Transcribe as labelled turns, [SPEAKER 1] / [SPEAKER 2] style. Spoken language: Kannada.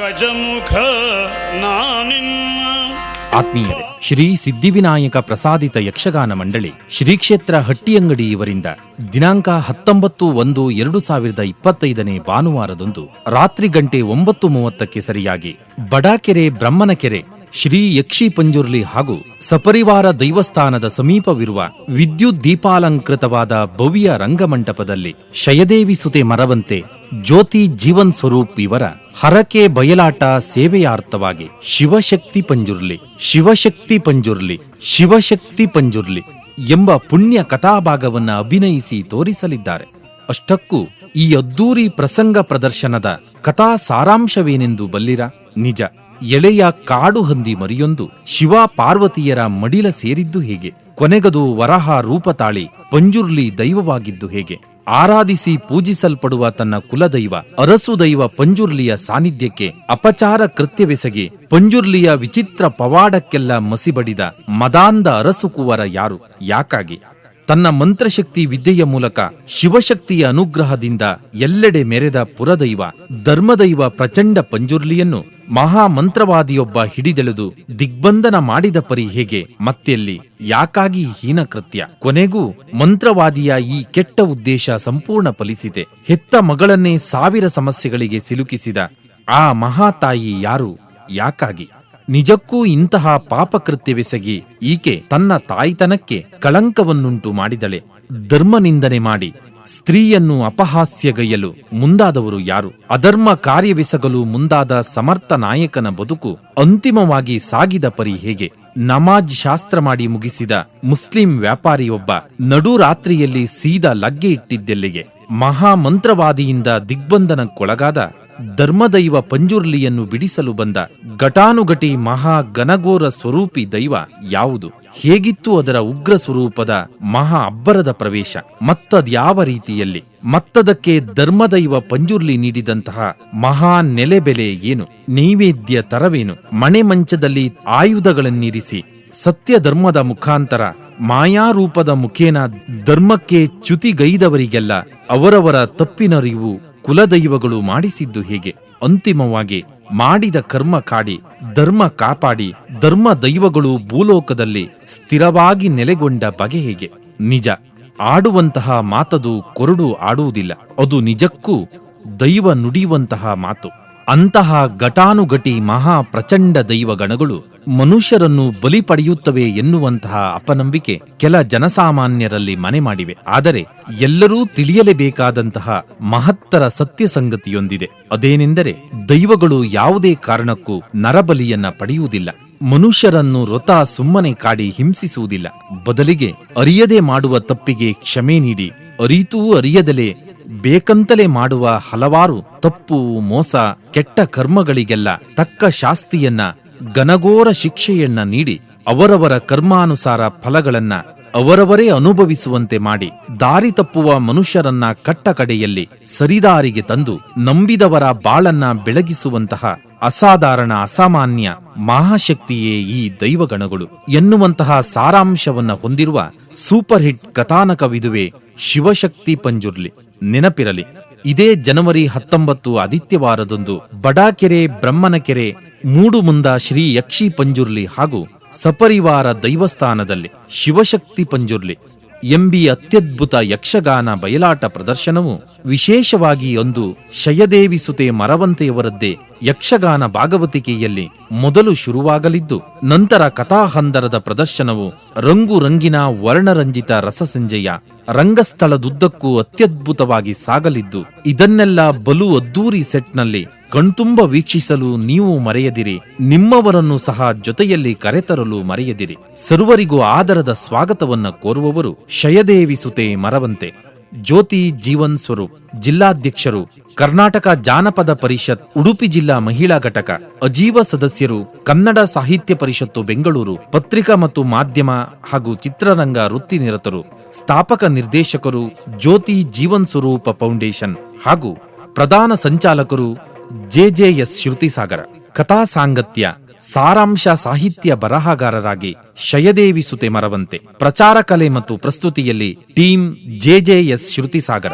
[SPEAKER 1] ಗಜಮುಖ ನಾನಿನ್ನ.
[SPEAKER 2] ಆತ್ಮೀಯರೇ, ಶ್ರೀ ಸಿದ್ಧಿವಿನಾಯಕ ಪ್ರಸಾದಿತ ಯಕ್ಷಗಾನ ಮಂಡಳಿ ಶ್ರೀ ಕ್ಷೇತ್ರ ಹಟ್ಟಿಯಂಗಡಿ ಇವರಿಂದ ದಿನಾಂಕ ಹತ್ತೊಂಬತ್ತು ಒಂದು ಎರಡು ಸಾವಿರದ ಇಪ್ಪತ್ತೈದನೇ ಭಾನುವಾರದಂದು ರಾತ್ರಿ ಗಂಟೆ ಒಂಬತ್ತು ಮೂವತ್ತಕ್ಕೆ ಸರಿಯಾಗಿ ಬಡಾಕೆರೆ, ಬ್ರಹ್ಮನಕೆರೆ, ಶ್ರೀ ಯಕ್ಷಿ ಪಂಜುರ್ಲಿ ಹಾಗೂ ಸಪರಿವಾರ ದೈವಸ್ಥಾನದ ಸಮೀಪವಿರುವ ವಿದ್ಯುತ್ ದೀಪಾಲಂಕೃತವಾದ ಭವ್ಯ ರಂಗಮಂಟಪದಲ್ಲಿ ಶಯದೇವಿ ಸುತೆ ಮರವಂತೆ ಜ್ಯೋತಿ ಜೀವನ್ ಸ್ವರೂಪ್ ಇವರ ಹರಕೆ ಬಯಲಾಟ ಸೇವೆಯಾರ್ಥವಾಗಿ ಶಿವಶಕ್ತಿ ಪಂಜುರ್ಲಿ ಶಿವಶಕ್ತಿ ಪಂಜುರ್ಲಿ ಶಿವಶಕ್ತಿ ಪಂಜುರ್ಲಿ ಎಂಬ ಪುಣ್ಯ ಕಥಾಭಾಗವನ್ನು ಅಭಿನಯಿಸಿ ತೋರಿಸಲಿದ್ದಾರೆ. ಅಷ್ಟಕ್ಕೂ ಈ ಅದ್ದೂರಿ ಪ್ರಸಂಗ ಪ್ರದರ್ಶನದ ಕಥಾ ಸಾರಾಂಶವೇನೆಂದು ಬಲ್ಲಿರ? ನಿಜ, ಎಳೆಯ ಕಾಡು ಹಂದಿ ಮರಿಯೊಂದು ಶಿವ ಪಾರ್ವತಿಯರ ಮಡಿಲ ಸೇರಿದ್ದು ಹೇಗೆ? ಕೊನೆಗದು ವರಹ ರೂಪ ತಾಳಿ ಪಂಜುರ್ಲಿ ದೈವವಾಗಿದ್ದು ಹೇಗೆ? ಆರಾಧಿಸಿ ಪೂಜಿಸಲ್ಪಡುವ ತನ್ನ ಕುಲದೈವ ಅರಸು ದೈವ ಪಂಜುರ್ಲಿಯ ಸಾನ್ನಿಧ್ಯಕ್ಕೆ ಅಪಚಾರ ಕೃತ್ಯವೆಸಗಿ ಪಂಜುರ್ಲಿಯ ವಿಚಿತ್ರ ಪವಾಡಕ್ಕೆಲ್ಲ ಮಸಿಬಡಿದ ಮದಾಂದ ಅರಸುಕುವರ ಯಾರು? ಯಾಕಾಗಿ? ತನ್ನ ಮಂತ್ರಶಕ್ತಿ ವಿದ್ಯೆಯ ಮೂಲಕ ಶಿವಶಕ್ತಿಯ ಅನುಗ್ರಹದಿಂದ ಎಲ್ಲೆಡೆ ಮೆರೆದ ಪುರದೈವ, ಧರ್ಮದೈವ ಪ್ರಚಂಡ ಪಂಜುರ್ಲಿಯನ್ನು ಮಹಾಮಂತ್ರವಾದಿಯೊಬ್ಬ ಹಿಡಿದೆಳೆದು ದಿಗ್ಬಂಧನ ಮಾಡಿದ ಪರಿ ಹೇಗೆ, ಮತ್ತೆಲ್ಲಿ ಯಾಕಾಗಿ ಹೀನಕೃತ್ಯ ಕೊನೆಗೂ ಮಂತ್ರವಾದಿಯ ಈ ಕೆಟ್ಟ ಉದ್ದೇಶ ಸಂಪೂರ್ಣ ಫಲಿಸಿದೆ. ಹೆತ್ತ ಮಗಳನ್ನೇ ಸಾವಿರ ಸಮಸ್ಯೆಗಳಿಗೆ ಸಿಲುಕಿಸಿದ ಆ ಮಹಾತಾಯಿ ಯಾರು? ಯಾಕಾಗಿ? ನಿಜಕ್ಕೂ ಇಂತಹ ಪಾಪಕೃತ್ಯವೆಸಗಿ ಈಕೆ ತನ್ನ ತಾಯ್ತನಕ್ಕೆ ಕಳಂಕವನ್ನುಂಟು ಮಾಡಿದಳೆ. ಧರ್ಮನಿಂದನೆ ಮಾಡಿ ಸ್ತ್ರೀಯನ್ನು ಅಪಹಾಸ್ಯಗೈಯಲು ಮುಂದಾದವರು ಯಾರು? ಅಧರ್ಮ ಕಾರ್ಯವೆಸಗಲು ಮುಂದಾದ ಸಮರ್ಥ ನಾಯಕನ ಬದುಕು ಅಂತಿಮವಾಗಿ ಸಾಗಿದ ಪರಿ ಹೇಗೆ? ನಮಾಜ್ ಶಾಸ್ತ್ರ ಮಾಡಿ ಮುಗಿಸಿದ ಮುಸ್ಲಿಂ ವ್ಯಾಪಾರಿಯೊಬ್ಬ ನಡುರಾತ್ರಿಯಲ್ಲಿ ಸೀದಾ ಲಗ್ಗೆ ಇಟ್ಟಿದ್ದೆಲ್ಲಿಗೆ? ಮಹಾಮಂತ್ರವಾದಿಯಿಂದ ದಿಗ್ಬಂಧನಕ್ಕೊಳಗಾದ ಧರ್ಮದೈವ ಪಂಜುರ್ಲಿಯನ್ನು ಬಿಡಿಸಲು ಬಂದ ಘಟಾನುಘಟಿ ಮಹಾ ಘನಘೋರ ಸ್ವರೂಪಿ ದೈವ ಯಾವುದು? ಹೇಗಿತ್ತು ಅದರ ಉಗ್ರ ಸ್ವರೂಪದ ಮಹಾ ಅಬ್ಬರದ ಪ್ರವೇಶ? ಮತ್ತದ್ಯಾವ ರೀತಿಯಲ್ಲಿ? ಮತ್ತದಕ್ಕೆ ಧರ್ಮದೈವ ಪಂಜುರ್ಲಿ ನೀಡಿದಂತಹ ಮಹಾ ನೆಲೆಬೆಲೆ ಏನು? ನೈವೇದ್ಯ ತರವೇನು? ಮಣೆ ಮಂಚದಲ್ಲಿ ಆಯುಧಗಳನ್ನಿರಿಸಿ ಸತ್ಯ ಧರ್ಮದ ಮುಖಾಂತರ ಮಾಯಾರೂಪದ ಮುಖೇನ ಧರ್ಮಕ್ಕೆ ಚ್ಯುತಿಗೈದವರಿಗೆಲ್ಲ ಅವರವರ ತಪ್ಪಿನರಿವು ಕುಲದೈವಗಳು ಮಾಡಿಸಿದ್ದು ಹೇಗೆ? ಅಂತಿಮವಾಗಿ ಮಾಡಿದ ಕರ್ಮ ಕಾಡಿ, ಧರ್ಮ ಕಾಪಾಡಿ, ಧರ್ಮ ದೈವಗಳು ಭೂಲೋಕದಲ್ಲಿ ಸ್ಥಿರವಾಗಿ ನೆಲೆಗೊಂಡ ಬಗೆ ಹೇಗೆ? ನಿಜ, ಆಡುವಂತಹ ಮಾತದು ಕೊರಡು ಆಡುವುದಿಲ್ಲ. ಅದು ನಿಜಕ್ಕೂ ದೈವ ನುಡಿಯುವಂತಹ ಮಾತು. ಅಂತಹ ಘಟಾನುಘಟಿ ಮಹಾ ಪ್ರಚಂಡ ದೈವ ಗಣಗಳು ಮನುಷ್ಯರನ್ನು ಬಲಿ ಪಡೆಯುತ್ತವೆ ಎನ್ನುವಂತಹ ಅಪನಂಬಿಕೆ ಕೆಲ ಜನಸಾಮಾನ್ಯರಲ್ಲಿ ಮನೆ ಮಾಡಿವೆ. ಆದರೆ ಎಲ್ಲರೂ ತಿಳಿಯಲೇಬೇಕಾದಂತಹ ಮಹತ್ತರ ಸತ್ಯ ಸಂಗತಿಯೊಂದಿದೆ. ಅದೇನೆಂದರೆ ದೈವಗಳು ಯಾವುದೇ ಕಾರಣಕ್ಕೂ ನರಬಲಿಯನ್ನ ಪಡೆಯುವುದಿಲ್ಲ. ಮನುಷ್ಯರನ್ನು ವ್ರತ ಸುಮ್ಮನೆ ಕಾಡಿ ಹಿಂಸಿಸುವುದಿಲ್ಲ. ಬದಲಿಗೆ ಅರಿಯದೆ ಮಾಡುವ ತಪ್ಪಿಗೆ ಕ್ಷಮೆ ನೀಡಿ ಅರಿತೂ ಅರಿಯದಲೇ ಬೇಕಂತಲೇ ಮಾಡುವ ಹಲವಾರು ತಪ್ಪು, ಮೋಸ, ಕೆಟ್ಟ ಕರ್ಮಗಳಿಗೆಲ್ಲ ತಕ್ಕ ಶಾಸ್ತಿಯನ್ನ ಘನಘೋರ ಶಿಕ್ಷೆಯನ್ನ ನೀಡಿ ಅವರವರ ಕರ್ಮಾನುಸಾರ ಫಲಗಳನ್ನ ಅವರವರೇ ಅನುಭವಿಸುವಂತೆ ಮಾಡಿ ದಾರಿ ತಪ್ಪುವ ಮನುಷ್ಯರನ್ನ ಕಟ್ಟ ಕಡೆಯಲ್ಲಿ ಸರಿದಾರಿಗೆ ತಂದು ನಂಬಿದವರ ಬಾಳನ್ನ ಬೆಳಗಿಸುವಂತಹ ಅಸಾಧಾರಣ ಅಸಾಮಾನ್ಯ ಮಹಾಶಕ್ತಿಯೇ ಈ ದೈವಗಣಗಳು ಎನ್ನುವಂತಹ ಸಾರಾಂಶವನ್ನ ಹೊಂದಿರುವ ಸೂಪರ್ ಹಿಟ್ ಕಥಾನಕ ವಿಧುವೆ ಶಿವಶಕ್ತಿ ಪಂಜುರ್ಲಿ. ನೆನಪಿರಲಿ, ಇದೇ ಜನವರಿ ಹತ್ತೊಂಬತ್ತು ಆದಿತ್ಯವಾರದಂದು ಬಡಾಕೆರೆ, ಬ್ರಹ್ಮನಕೆರೆ ಮೂಡುಮುಂದ ಶ್ರೀ ಯಕ್ಷಿ ಪಂಜುರ್ಲಿ ಹಾಗೂ ಸಪರಿವಾರ ದೈವಸ್ಥಾನದಲ್ಲಿ ಶಿವಶಕ್ತಿ ಪಂಜುರ್ಲಿ ಎಂಬಿ ಅತ್ಯದ್ಭುತ ಯಕ್ಷಗಾನ ಬಯಲಾಟ ಪ್ರದರ್ಶನವು ವಿಶೇಷವಾಗಿ ಒಂದು ಶಯದೇವಿ ಸುತೆ ಮರವಂತೆಯವರದ್ದೇ ಯಕ್ಷಗಾನ ಭಾಗವತಿಕೆಯಲ್ಲಿ ಮೊದಲು ಶುರುವಾಗಲಿದ್ದು, ನಂತರ ಕಥಾಹಂದರದ ಪ್ರದರ್ಶನವು ರಂಗು ರಂಗಿನ ವರ್ಣರಂಜಿತ ರಸಸಂಜೆಯ ರಂಗಸ್ಥಳದುದ್ದಕ್ಕೂ ಅತ್ಯದ್ಭುತವಾಗಿ ಸಾಗಲಿದ್ದು, ಇದನ್ನೆಲ್ಲ ಬಲು ಅದ್ದೂರಿ ಸೆಟ್ನಲ್ಲಿ ಕಣ್ತುಂಬ ವೀಕ್ಷಿಸಲು ನೀವು ಮರೆಯದಿರಿ, ನಿಮ್ಮವರನ್ನು ಸಹ ಜೊತೆಯಲ್ಲಿ ಕರೆತರಲು ಮರೆಯದಿರಿ. ಸರ್ವರಿಗೂ ಆದರದ ಸ್ವಾಗತವನ್ನ ಕೋರುವವರು ಶಯದೇವಿಸುತೆ ಮರವಂತೆ. ಜ್ಯೋತಿ ಜೀವನ್ ಸ್ವರೂಪ್, ಜಿಲ್ಲಾಧ್ಯಕ್ಷರು, ಕರ್ನಾಟಕ ಜಾನಪದ ಪರಿಷತ್, ಉಡುಪಿ ಜಿಲ್ಲಾ ಮಹಿಳಾ ಘಟಕ, ಅಜೀವ ಸದಸ್ಯರು, ಕನ್ನಡ ಸಾಹಿತ್ಯ ಪರಿಷತ್ತು ಬೆಂಗಳೂರು, ಪತ್ರಿಕಾ ಮತ್ತು ಮಾಧ್ಯಮ ಹಾಗೂ ಚಿತ್ರರಂಗ ವೃತ್ತಿ ನಿರತರು, ಸ್ಥಾಪಕ ನಿರ್ದೇಶಕರು, ಜ್ಯೋತಿ ಜೀವನ್ ಸ್ವರೂಪ ಫೌಂಡೇಶನ್ ಹಾಗೂ ಪ್ರಧಾನ ಸಂಚಾಲಕರು ಜೆಜೆಎಸ್ ಶ್ರುತಿಸಾಗರ ಕಥಾ ಸಾಂಗತ್ಯ ಸಾರಾಂಶ ಸಾಹಿತ್ಯ ಬರಹಗಾರರಾಗಿ ಶಯದೇವಿ ಸುತೆ ಮರವಂತೆ ಪ್ರಚಾರ ಕಲೆ ಮತ್ತು ಪ್ರಸ್ತುತಿಯಲ್ಲಿ ಟೀಮ್ ಜೆಜೆಎಸ್ ಶ್ರುತಿಸಾಗರ.